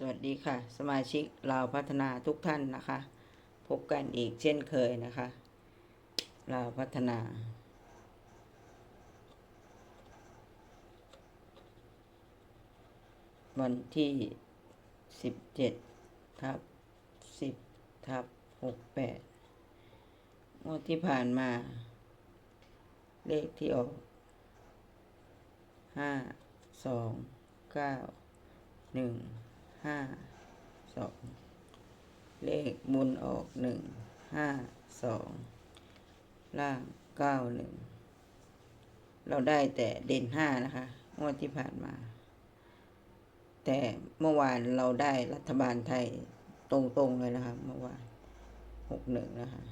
สวัสดีค่ะ สมาชิกเราพัฒนาทุกท่านนะคะ พบกันอีกเช่นเคยนะคะ เราพัฒนา วันที่สิบเจ็ดทับสิบทับหกแปดงวดที่ผ่านมา เลขที่ออกห้าสองเก้า ห้าสองเลขบุญออกหนึ่งห้าสองล่างเก้าหนึ่งเราได้แต่เด่นห้านะคะงวดที่ผ่านมา แต่เมื่อวานเราได้รัฐบาลไทยตรงๆเลยนะคะเมื่อวานหกหนึ่งนะคะ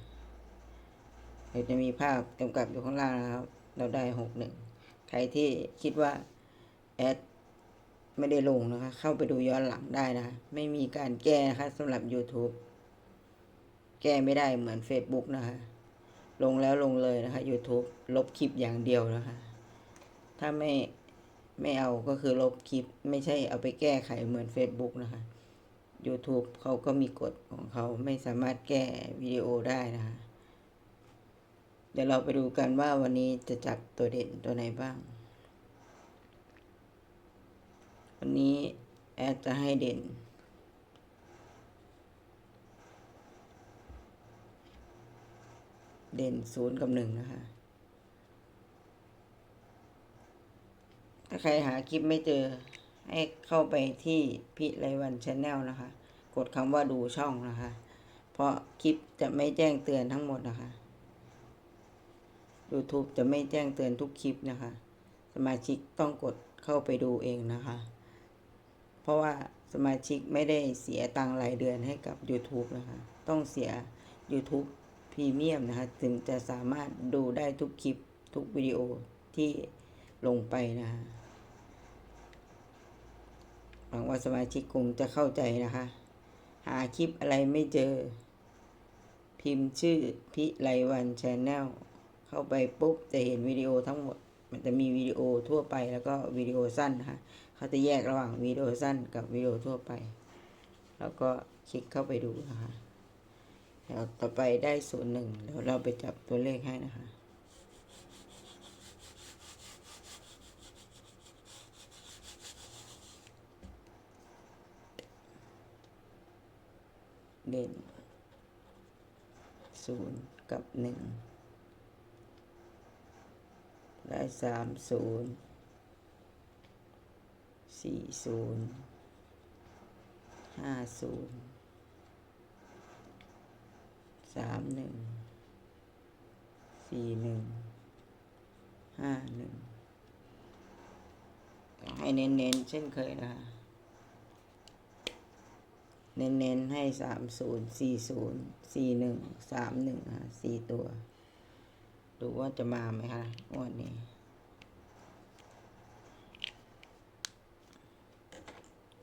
เดี๋ยวจะมีภาพกำกับอยู่ข้างล่างนะครับ เราได้หกหนึ่งใครที่คิดว่าแอด ไม่ได้ลงนะคะ เข้าไปดูย้อนหลังได้นะคะ ไม่มีการแก้นะคะสำหรับ YouTube แก้ไม่ได้เหมือน Facebook นะคะ ลงแล้วลงเลยนะคะ YouTube ลบคลิปอย่างเดียวนะคะ ถ้าไม่ไม่เอาก็คือลบคลิป ไม่ใช่เอาไปแก้ไขเหมือน Facebook นะคะ YouTube เขาก็มีกฎของเขาไม่สามารถแก้วิดีโอได้นะคะ เดี๋ยวเราไปดูกันว่าวันนี้จะจับตัวเด่นตัวไหนบ้าง วันนี้แอดจะให้เด่น เด่นศูนย์กับหนึ่งนะคะ ถ้าใครหาคลิปไม่เจอ ให้เข้าไปที่พิไลวันชาแนลนะคะ กดคำว่าดูช่องนะคะ เพราะคลิปจะไม่แจ้งเตือนทั้งหมดนะคะ YouTube จะไม่แจ้งเตือนทุกคลิปนะคะ สมาชิกต้องกดเข้าไปดูเองนะคะ เพราะว่าสมาชิกไม่ได้เสียตังรายเดือนให้กับ YouTube นะคะ ต้องเสีย YouTube พรีเมียมนะคะ ถึงจะสามารถดูได้ทุกคลิปทุกวิดีโอที่ลงไปนะคะหวังว่าสมาชิกคงจะเข้าใจนะคะ หาคลิปอะไรไม่เจอ พิมพ์ชื่อพิไลวันชาแนลเข้าไปปุ๊บจะเห็นวิดีโอทั้งหมด มันจะมีวิดีโอทั่วไปแล้วก็วิดีโอสั้นนะคะเขาจะแยกระหว่างวิดีโอสั้นกับวิดีโอทั่วไป แล้วก็คลิกเข้าไปดูนะคะเดี๋ยวต่อไปได้ศูนย์หนึ่งเดี๋ยวเราไปจับตัวเลขให้นะคะเด่นศูนย์กับหนึ่ง ได้สามศูนย์สี่ศูนย์ห้าศูนย์สามหนึ่งสี่หนึ่งห้าหนึ่งให้เน้นๆเช่นเคยนะคะเน้นๆให้สามศูนย์สี่ศูนย์สี่หนึ่งสามหนึ่งค่ะสี่ตัว ดูว่าจะมาไหมคะงวันนี้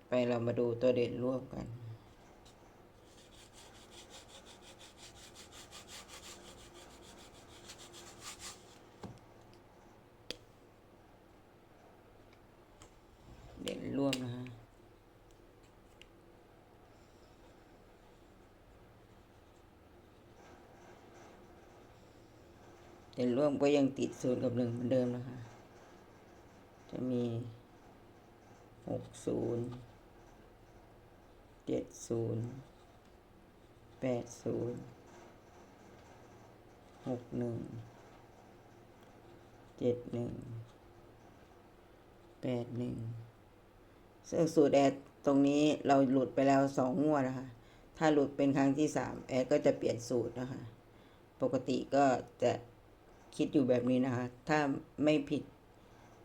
ไปเรามาดูตัวเด่นร่วมกัน เด่นร่วมนะฮะ เด่นร่วมก็ยังติดศูนย์กับหนึ่งเหมือนเดิมนะคะ จะมีหกศูนย์เจ็ดศูนย์แปดศูนย์หกหนึ่งเจ็ดหนึ่งแปดหนึ่งซึ่งสูตรแอดตรงนี้เราหลุดไปแล้วสองงวดนะคะ ถ้าหลุดเป็นครั้งที่สามแอดก็จะเปลี่ยนสูตรนะคะ ปกติก็จะ คิดอยู่แบบนี้นะคะ ถ้าไม่ผิด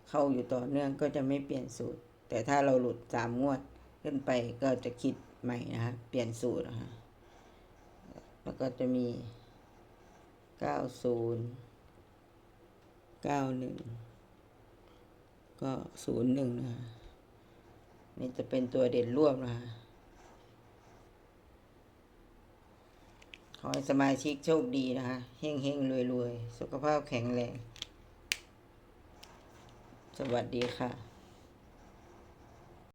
เข้าอยู่ต่อเนื่องก็จะไม่เปลี่ยนสูตร แต่ถ้าเราหลุดสามงวดขึ้นไปก็จะคิดใหม่นะคะเปลี่ยนสูตรนะคะแล้วก็จะมีเก้าศูนย์เก้าหนึ่งก็ศูนย์หนึ่งนะคะนี่จะเป็นตัวเด่นร่วมนะคะ ขอให้สมาชิกโชคดีนะคะเฮงเฮงรวยรวยสุขภาพแข็งแรง สวัสดีค่ะ